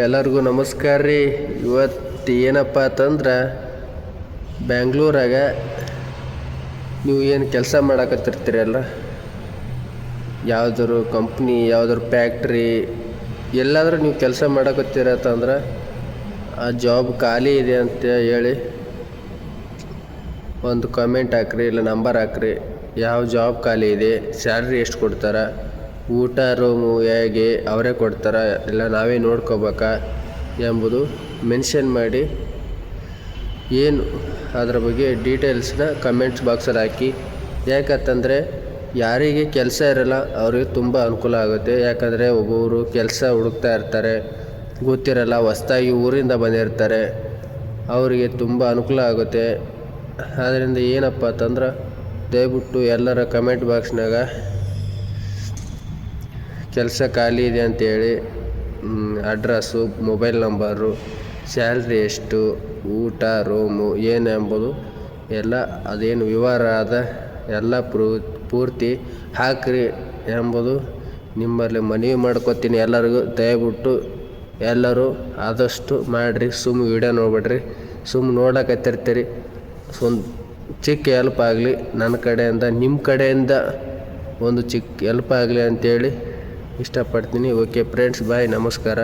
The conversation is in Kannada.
ಎಲ್ಲರಿಗೂ ನಮಸ್ಕಾರ ರೀ. ಇವತ್ತು ಏನಪ್ಪ ಅಂತಂದ್ರೆ ಬ್ಯಾಂಗ್ಳೂರಾಗ ನೀವು ಏನು ಕೆಲಸ ಮಾಡಕತ್ತಿರ್ತೀರಲ್ಲ ಯಾವ್ದಾರು ಕಂಪ್ನಿ ಯಾವ್ದಾರು ಫ್ಯಾಕ್ಟ್ರಿ ಎಲ್ಲಾದರೂ ನೀವು ಕೆಲಸ ಮಾಡಕತ್ತೀರತ್ತಂದ್ರೆ ಆ ಜಾಬ್ ಖಾಲಿ ಇದೆ ಅಂತ ಹೇಳಿ ಒಂದು ಕಮೆಂಟ್ ಹಾಕ್ರಿ, ಇಲ್ಲ ನಂಬರ್ ಹಾಕ್ರಿ. ಯಾವ ಜಾಬ್ ಖಾಲಿ ಇದೆ ಸ್ಯಾಲ್ರಿ ಎಷ್ಟು ಕೊಡ್ತಾರೆ? ಊಟ ರೂಮು ಹೇಗೆ ಅವರೇ ಕೊಡ್ತಾರ ಇಲ್ಲ ನಾವೇ ನೋಡ್ಕೋಬೇಕಾ ಎಂಬುದು ಮೆನ್ಷನ್ ಮಾಡಿ. ಏನು ಅದರ ಬಗ್ಗೆ ಡೀಟೇಲ್ಸ್ನ ಕಮೆಂಟ್ಸ್ ಬಾಕ್ಸಲ್ಲಿ ಹಾಕಿ. ಯಾಕಂತಂದರೆ ಯಾರಿಗೆ ಕೆಲಸ ಇರಲ್ಲ ಅವ್ರಿಗೆ ತುಂಬ ಅನುಕೂಲ ಆಗುತ್ತೆ. ಯಾಕಂದರೆ ಒಬ್ಬೊಬ್ಬರು ಕೆಲಸ ಹುಡುಕ್ತಾ ಇರ್ತಾರೆ. ಗೊತ್ತಿರಲ್ಲ, ಹೊಸ್ದಾಗಿ ಊರಿಂದ ಬಂದಿರ್ತಾರೆ. ಅವರಿಗೆ ತುಂಬ ಅನುಕೂಲ ಆಗುತ್ತೆ. ಆದ್ದರಿಂದ ಏನಪ್ಪ ಅಂತಂದ್ರೆ ದಯವಿಟ್ಟು ಎಲ್ಲರ ಕಮೆಂಟ್ ಬಾಕ್ಸ್ನಾಗ ಕೆಲಸ ಖಾಲಿ ಇದೆ ಅಂತೇಳಿ ಅಡ್ರಸ್ಸು, ಮೊಬೈಲ್ ನಂಬರು, ಸ್ಯಾಲ್ರಿ ಎಷ್ಟು, ಊಟ, ರೂಮು, ಏನು ಎಂಬುದು ಎಲ್ಲ, ಅದೇನು ವಿವರ ಅದ, ಎಲ್ಲ ಪ್ರೂ ಪೂರ್ತಿ ಹಾಕ್ರಿ ಎಂಬುದು ನಿಮ್ಮಲ್ಲಿ ಮನವಿ ಮಾಡ್ಕೊತೀನಿ ಎಲ್ಲರಿಗೂ. ದಯವಿಟ್ಟು ಎಲ್ಲರೂ ಆದಷ್ಟು ಮಾಡಿರಿ. ಸುಮ್ಮ ವಿಡಿಯೋ ನೋಡ್ಬೇಡ್ರಿ. ಸುಮ್ಮ ನೋಡಕತ್ತಿರ್ತೀರಿ. ಒಂದು ಚಿಕ್ಕ ಹೆಲ್ಪ್ ಆಗಲಿ ನನ್ನ ಕಡೆಯಿಂದ, ನಿಮ್ಮ ಕಡೆಯಿಂದ ಒಂದು ಚಿಕ್ಕ ಹೆಲ್ಪ್ ಆಗಲಿ ಅಂತೇಳಿ ಇಷ್ಟಪಡ್ತೀನಿ. ಓಕೆ ಫ್ರೆಂಡ್ಸ್ ಬಾಯ್ ನಮಸ್ಕಾರ.